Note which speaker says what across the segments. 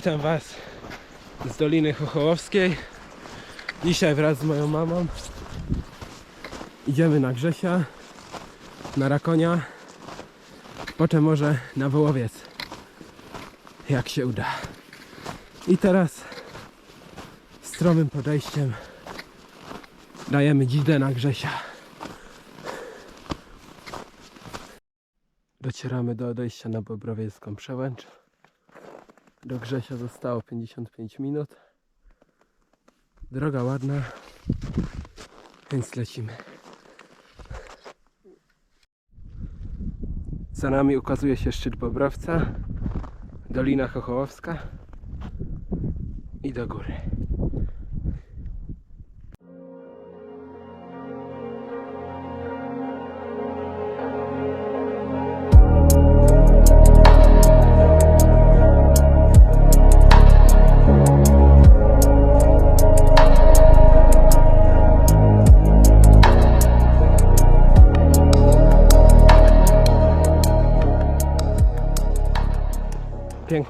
Speaker 1: Witam Was z Doliny Chochołowskiej. Dzisiaj wraz z moją mamą idziemy na Grzesia, na Rakonia, potem może na Wołowiec, jak się uda. I teraz stromym podejściem dajemy dzidę na Grzesia. Docieramy do odejścia na Bobrowiecką Przełęcz. Do Grzesia zostało 55 minut. Droga ładna, więc lecimy. Za nami ukazuje się szczyt Bobrowca, Dolina Chochołowska i do góry.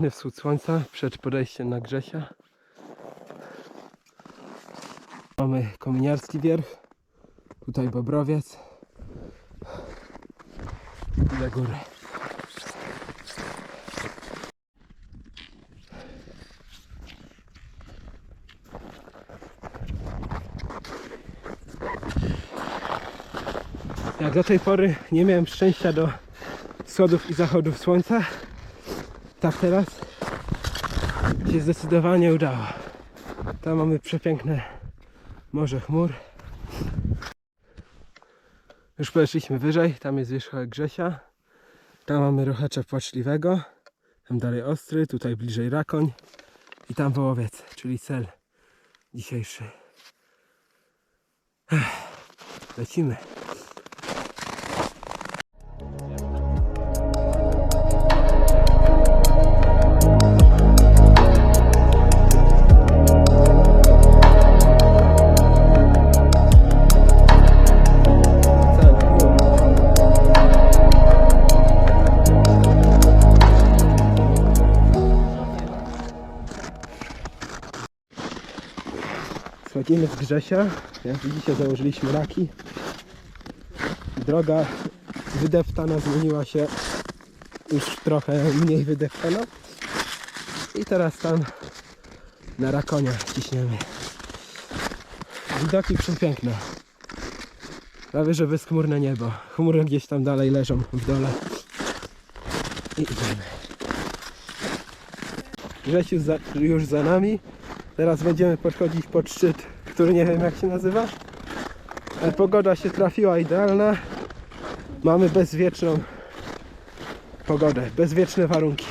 Speaker 1: Piękny wschód słońca przed podejściem na Grzesia. Mamy kominiarski wierch. Tutaj Bobrowiec. I do góry. Jak do tej pory nie miałem szczęścia do wschodów i zachodów słońca, tak teraz się zdecydowanie udało. Tam mamy przepiękne morze chmur. Już poszliśmy wyżej, tam jest wierzchołek Grzesia. Tam mamy rochacza płaczliwego. Tam dalej ostry, tutaj bliżej Rakoń. I tam Wołowiec, czyli cel dzisiejszy. Lecimy. Schodzimy z Grzesia. Jak widzicie założyliśmy raki. Droga wydeptana zmieniła się już trochę mniej wydeptana. I teraz tam na Rakonia ciśniemy. Widoki przepiękne. Prawie że bezchmurne niebo. Chmury gdzieś tam dalej leżą w dole. I idziemy. Grzesiu za, już za nami. Teraz będziemy podchodzić pod szczyt, który nie wiem jak się nazywa. Ale pogoda się trafiła idealna. Mamy bezwieczną pogodę, bezwieczne warunki.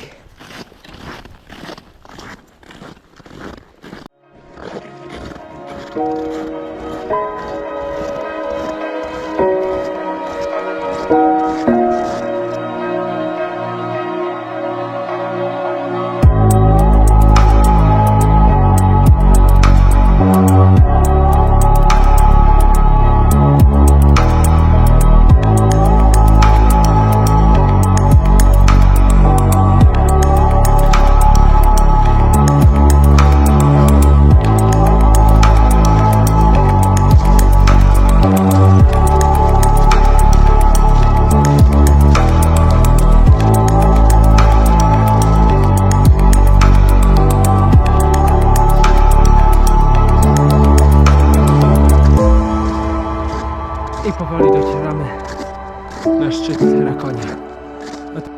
Speaker 1: To-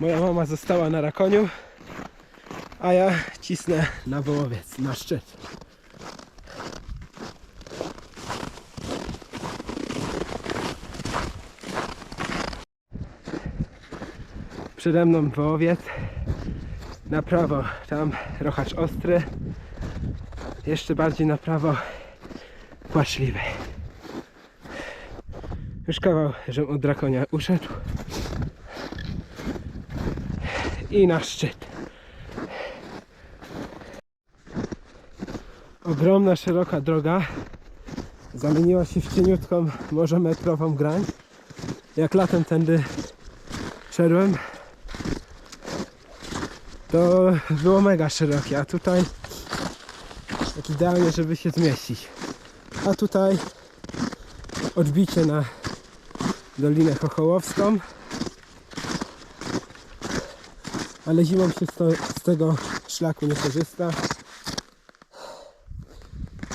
Speaker 1: Moja mama została na Rakoniu, a ja cisnę na Wołowiec, na szczyt. Przede mną Wołowiec, na prawo tam rochacz ostry, jeszcze bardziej na prawo płaczliwy. Już kawał, żem od drakonia uszedł i na szczyt. Ogromna, szeroka droga zamieniła się w cieniutką, może metrową grań. Jak latem tędy szedłem, to było mega szerokie, a tutaj tak idealnie, żeby się zmieścić. A tutaj odbicie na Dolinę Chochołowską. Ale zimą się z, z tego szlaku nie korzysta.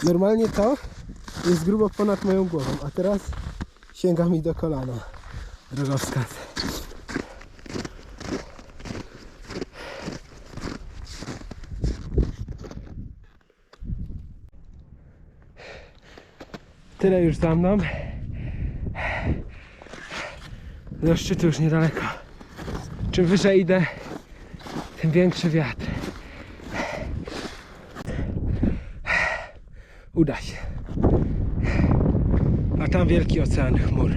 Speaker 1: Normalnie to jest grubo ponad moją głową, a teraz sięga mi do kolana. Drogowskaz. Tyle już za mną. Do szczytu już niedaleko. Czym wyżej idę, tym większy wiatr. Uda się. A tam wielki ocean chmur.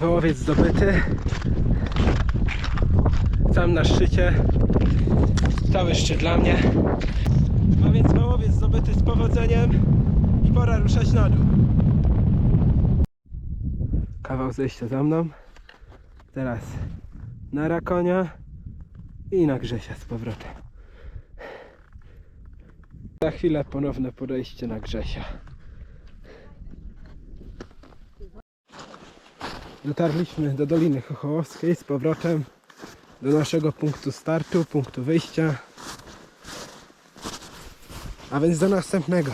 Speaker 1: Wołowiec zdobyty. Sam na szczycie. Cały szczyt dla mnie. A więc wołowiec zdobyty z powodzeniem i pora ruszać na dół. Kawał zejścia za mną. Teraz na Rakonia i na Grzesia z powrotem. Za chwilę ponowne podejście na Grzesia. Dotarliśmy do Doliny Chochołowskiej z powrotem do naszego punktu startu, punktu wyjścia. A więc do następnego.